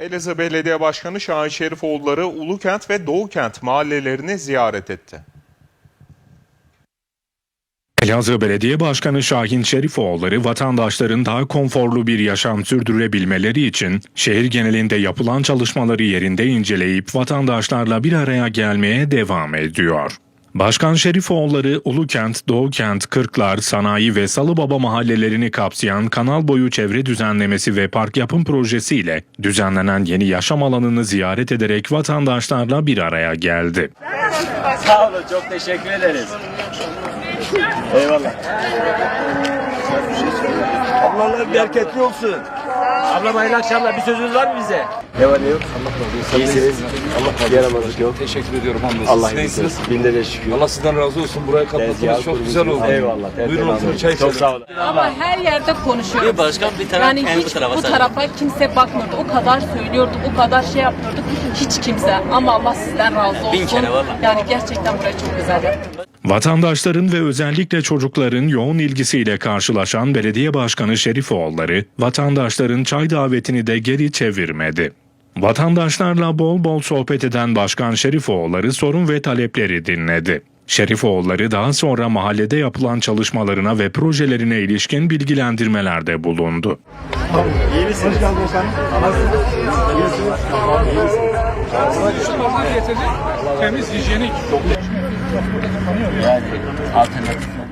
Elazığ Belediye Başkanı Şahin Şerifoğulları Ulukent ve Doğukent mahallelerini ziyaret etti. Elazığ Belediye Başkanı Şahin Şerifoğulları vatandaşların daha konforlu bir yaşam sürdürebilmeleri için şehir genelinde yapılan çalışmaları yerinde inceleyip vatandaşlarla bir araya gelmeye devam ediyor. Başkan Şerifoğulları Ulukent, Doğukent, Kırklar, Sanayi ve Salıbaba mahallelerini kapsayan kanal boyu çevre düzenlemesi ve park yapım projesiyle düzenlenen yeni yaşam alanını ziyaret ederek vatandaşlarla bir araya geldi. Sağ olun, çok teşekkür ederiz. Eyvallah. Ablalar bereketli olsun. Ablam hayırlı akşamlar. Bir sözünüz var mı bize? Ne var ne yok? Allah razı olsun. İyisiniz. Allah razı olsun. Yaramazlık yok. Teşekkür ediyorum hamdolsun. Allah Siz iyisin. iyisiniz? Bin de şükür. Allah sizden razı olsun. Buraya katılmanız çok güzel oldu. Eyvallah. Buyurun oturun çay Çok içelim. sağ olun. Ama her yerde konuşuyoruz. Bir başkan bir taraf, yani en bu hiç tarafa bu tarafa kimse bakmıyordu. O kadar söylüyorduk, o kadar şey yapıyorduk. Hiç kimse. Ama Allah sizden razı olsun. Bin kere vallahi. Yani gerçekten burayı çok güzel yaptınız. Vatandaşların ve özellikle çocukların yoğun ilgisiyle karşılaşan belediye başkanı Şerifoğulları, vatandaşların çay davetini de geri çevirmedi. Vatandaşlarla bol bol sohbet eden Başkan Şerifoğulları sorun ve talepleri dinledi. Şerifoğulları daha sonra mahallede yapılan çalışmalarına ve projelerine ilişkin bilgilendirmelerde bulundu. Yani alternatif